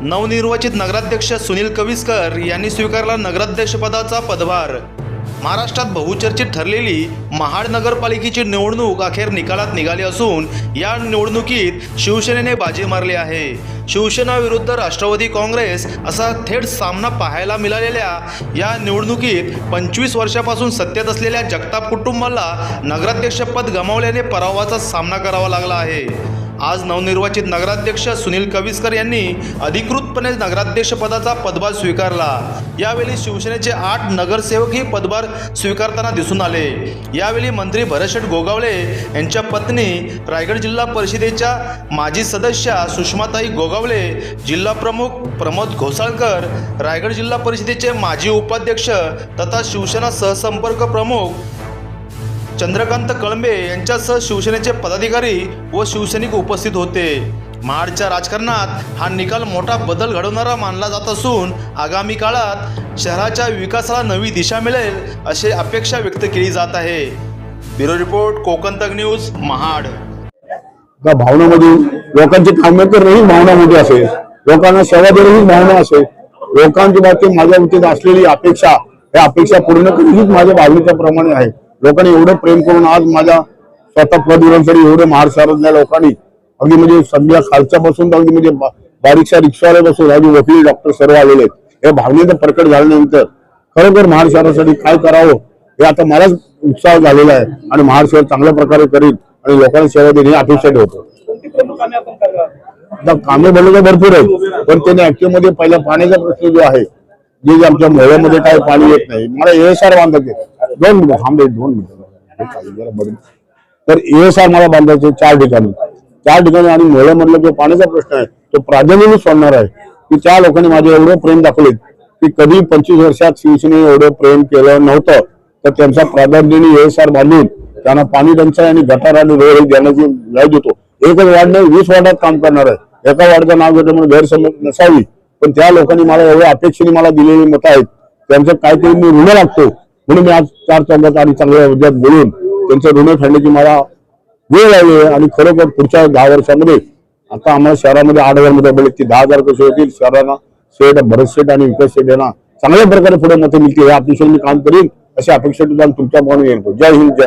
नवनिर्वाचित नगराध्यक्ष सुनील कविस्कर यांनी स्वीकारला नगराध्यक्षपदाचा पदभार. महाराष्ट्रात बहुचर्चित ठरलेली महाड नगरपालिकेची निवडणूक अखेर निकालात निघाली असून या निवडणुकीत शिवसेनेने बाजी मारली आहे. शिवसेना विरुद्ध राष्ट्रवादी काँग्रेस असा थेट सामना पाहायला मिळालेल्या या निवडणुकीत पंचवीस वर्षापासून सत्तेत असलेल्या जगताप कुटुंबाला नगराध्यक्षपद गमावल्याने पराभवाचा सामना करावा लागला आहे. आज नवनिर्वाचित नगराध्यक्ष सुनील कविस्कर यांनी अधिकृतपणे नगराध्यक्षपदाचा पदभार स्वीकारला. यावेळी शिवसेनेचे आठ नगरसेवकही पदभार स्वीकारताना दिसून आले. यावेळी मंत्री भरतशेठ गोगावले यांच्या पत्नी रायगड जिल्हा परिषदेच्या माजी सदस्या सुषमाताई गोगावले जिल्हा प्रमुख प्रमोद घोसाळकर रायगड जिल्हा परिषदेचे माजी उपाध्यक्ष तथा शिवसेना सहसंपर्क प्रमुख चंद्रकांत कळंबे यांच्यासह शिवसेनेचे पदाधिकारी व शिवसैनिक उपस्थित होते. महाडच्या राजकारणात हा निकाल मोठा बदल घडवणारा मानला जात असून आगामी काळात शहराच्या विकासाला नवी दिशा मिळेल अशी अपेक्षा व्यक्त केली जात आहे. ब्युरो रिपोर्ट कोकण तक न्यूज महाड. त्या भावनामध्ये लोकांची कामे भावनामध्ये असेल. लोकांना सेवा देणं ही भावना असेल. लोकांची बाबतीत माझ्या वतीत असलेली अपेक्षा या अपेक्षा पूर्ण करणं हीच माझ्या भावनेच्या प्रमाणे आहे. लोकांनी एवढं प्रेम करून आज माझ्या स्वतः पदविरांसाठी एवढं शहरातल्या लोकांनी अगदी म्हणजे सगळ्या खालच्या पासून तर अगदी म्हणजे बारीकशा रिक्षावाले बसून अगदी वकील डॉक्टर सर्व आलेले आहेत. या भावनेचं प्रकट झाल्यानंतर खरोखर महाड शहरासाठी काय करावं हे आता मलाच उत्साह झालेला आहे आणि महाड शहर चांगल्या प्रकारे करील आणि लोकांना सेवा देणे ही अपेक्षा ठेवतो. कामे बनले तर भरपूर आहेत पण त्याने ऍक्च्युअलमध्ये पहिला पाण्याचा प्रश्न जो आहे जे आमच्या मोहळ्यामध्ये काय पाणी येत नाही मला एएसआर बांधायचे दोन मिनिटं थांबले दोन मिनिटं. तर एएसआर मला बांधायचे चार ठिकाणी. चार ठिकाणी आणि मोहळ्यामधला जो पाण्याचा प्रश्न आहे. तो प्राधान्याने सोडणार आहे. की त्या लोकांनी माझे एवढं प्रेम दाखवले की कधी पंचवीस वर्षात शिवसेने एवढं प्रेम केलं नव्हतं. तर त्यांचा प्राधान्याने एएसआर बांधून त्यांना पाणी टंचाई आणि गटार आणि रोड हे देण्याची लय देतो. एकच वार्ड नाही वीस वार्डात काम करणार आहे. एका वार्डचं नाव घेतो म्हणून गैरसमज नसावी. पण त्या लोकांनी मला एवढ्या अपेक्षेने मला दिलेली मतं आहेत. त्यांचं काहीतरी मी ऋण लागतो. म्हणून मी आज चार चौघात आणि चांगल्या विद्यात बोलून त्यांचं ऋण फेडण्याची मला वेळ लागली आहे आणि खरोखर पुढच्या दहा वर्षामध्ये आता आम्हाला शहरामध्ये आठ हजारमध्ये बोलले की दहा हजार कसे होतील शहरांना शेट भरत शेट आणि विकास सेट यांना चांगल्या प्रकारे पुढे मतं मिळतील. या अतिशय मी काम करीन. अशी अपेक्षा तुमच्या पाहून येईल. जय हिंद जय